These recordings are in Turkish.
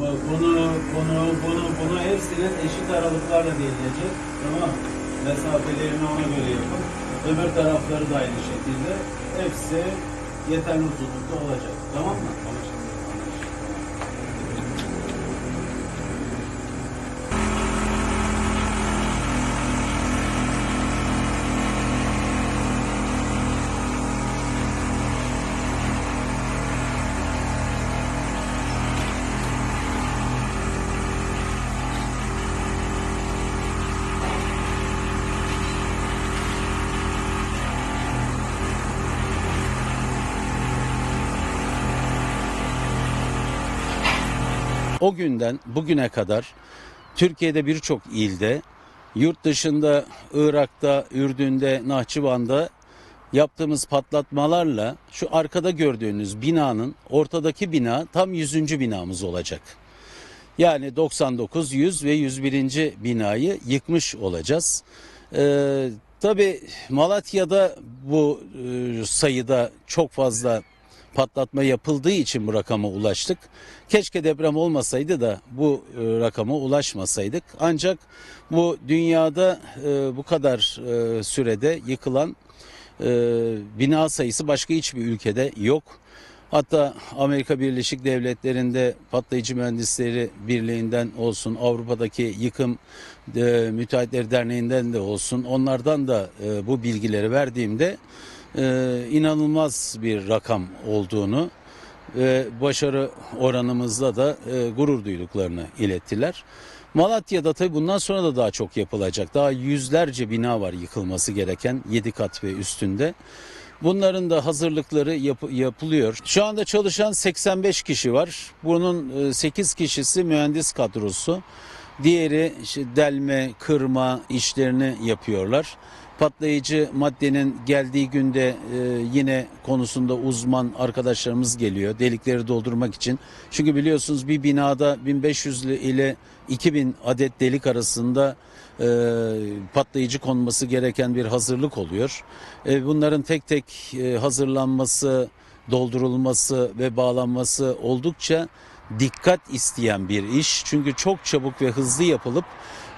bunu, bunu, bunu, bunu hepsinin eşit aralıklarla delilecek. Tamam? Mesafelerini ona göre yapın. Öbür tarafları da aynı şekilde. Hepsi yeterli uzunlukta olacak. Tamam mı? O günden bugüne kadar Türkiye'de birçok ilde, yurt dışında Irak'ta, Ürdün'de, Nahçıvan'da yaptığımız patlatmalarla şu arkada gördüğünüz binanın ortadaki bina tam 100. binamız olacak. Yani 99, 100 ve 101. binayı yıkmış olacağız. Ee, Tabi Malatya'da bu e, sayıda çok fazla patlatma yapıldığı için bu rakama ulaştık. Keşke deprem olmasaydı da bu e, rakama ulaşmasaydık. Ancak bu dünyada e, bu kadar e, sürede yıkılan bina sayısı başka hiçbir ülkede yok. Hatta Amerika Birleşik Devletleri'nde patlayıcı mühendisleri birliğinden olsun, Avrupa'daki yıkım e, müteahhitleri derneğinden de olsun, onlardan da e, bu bilgileri verdiğimde e, inanılmaz bir rakam olduğunu ve başarı oranımızda da e, gurur duyduklarını ilettiler. Malatya'da tabii bundan sonra da daha çok yapılacak. Daha yüzlerce bina var yıkılması gereken 7 kat ve üstünde. Bunların da hazırlıkları yap- yapılıyor. Şu anda çalışan 85 kişi var. Bunun e, 8 kişisi mühendis kadrosu. Diğeri işte delme, kırma işlerini yapıyorlar. Patlayıcı maddenin geldiği günde e, yine konusunda uzman arkadaşlarımız geliyor delikleri doldurmak için. Çünkü biliyorsunuz bir binada 1500 ile 2000 adet delik arasında e, patlayıcı konması gereken bir hazırlık oluyor. E, bunların tek tek hazırlanması, doldurulması ve bağlanması oldukça dikkat isteyen bir iş. Çünkü çok çabuk ve hızlı yapılıp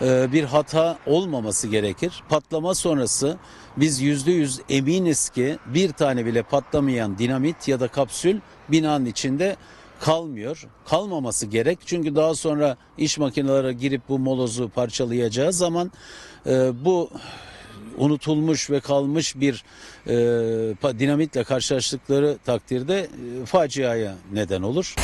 e, bir hata olmaması gerekir. Patlama sonrası biz yüzde yüz eminiz ki bir tane bile patlamayan dinamit ya da kapsül binanın içinde kalmıyor. Kalmaması gerek. Çünkü daha sonra iş makineleri girip bu molozu parçalayacağı zaman e, bu unutulmuş ve kalmış bir e, dinamitle karşılaştıkları takdirde faciaya neden olur.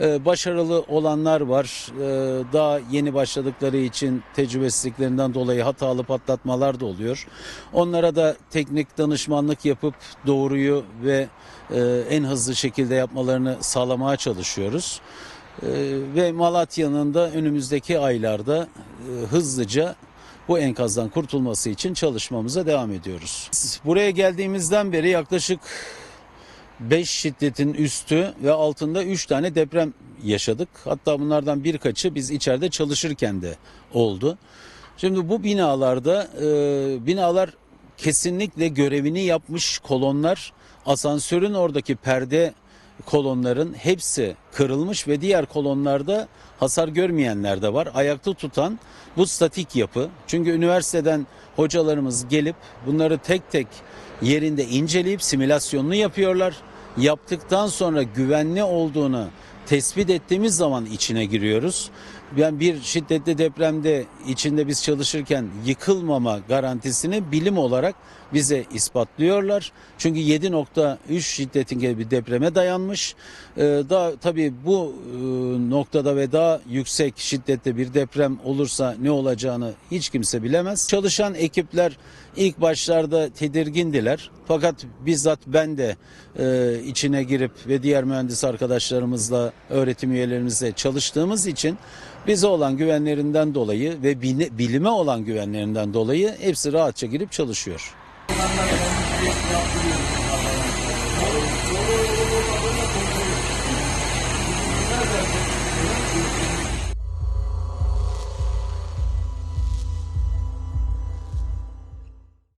Ee, başarılı olanlar var. Ee, daha yeni başladıkları için tecrübesizliklerinden dolayı hatalı patlatmalar da oluyor. Onlara da teknik danışmanlık yapıp doğruyu ve e, en hızlı şekilde yapmalarını sağlamaya çalışıyoruz. Ee, Ve Malatya'nın da önümüzdeki aylarda e, hızlıca bu enkazdan kurtulması için çalışmamıza devam ediyoruz. Buraya geldiğimizden beri yaklaşık 5 şiddetin üstü ve altında 3 tane deprem yaşadık. Hatta bunlardan birkaçı biz içeride çalışırken de oldu. Şimdi bu binalarda e, binalar kesinlikle görevini yapmış kolonlar asansörün oradaki perde kolonların hepsi kırılmış ve diğer kolonlarda hasar görmeyenler de var. Ayakta tutan bu statik yapı. Çünkü üniversiteden hocalarımız gelip bunları tek tek yerinde inceleyip simülasyonunu yapıyorlar. Yaptıktan sonra güvenli olduğunu tespit ettiğimiz zaman içine giriyoruz. Yani bir şiddetli depremde içinde biz çalışırken yıkılmama garantisini bilim olarak bize ispatlıyorlar. Çünkü 7.3 şiddetinde bir depreme dayanmış. Ee, daha tabii bu e, noktada ve daha yüksek şiddette bir deprem olursa ne olacağını hiç kimse bilemez. Çalışan ekipler ilk başlarda tedirgindiler. Fakat bizzat ben de e, içine girip ve diğer mühendis arkadaşlarımızla, öğretim üyelerimizle çalıştığımız için bize olan güvenlerinden dolayı ve bilime olan güvenlerinden dolayı hepsi rahatça girip çalışıyor.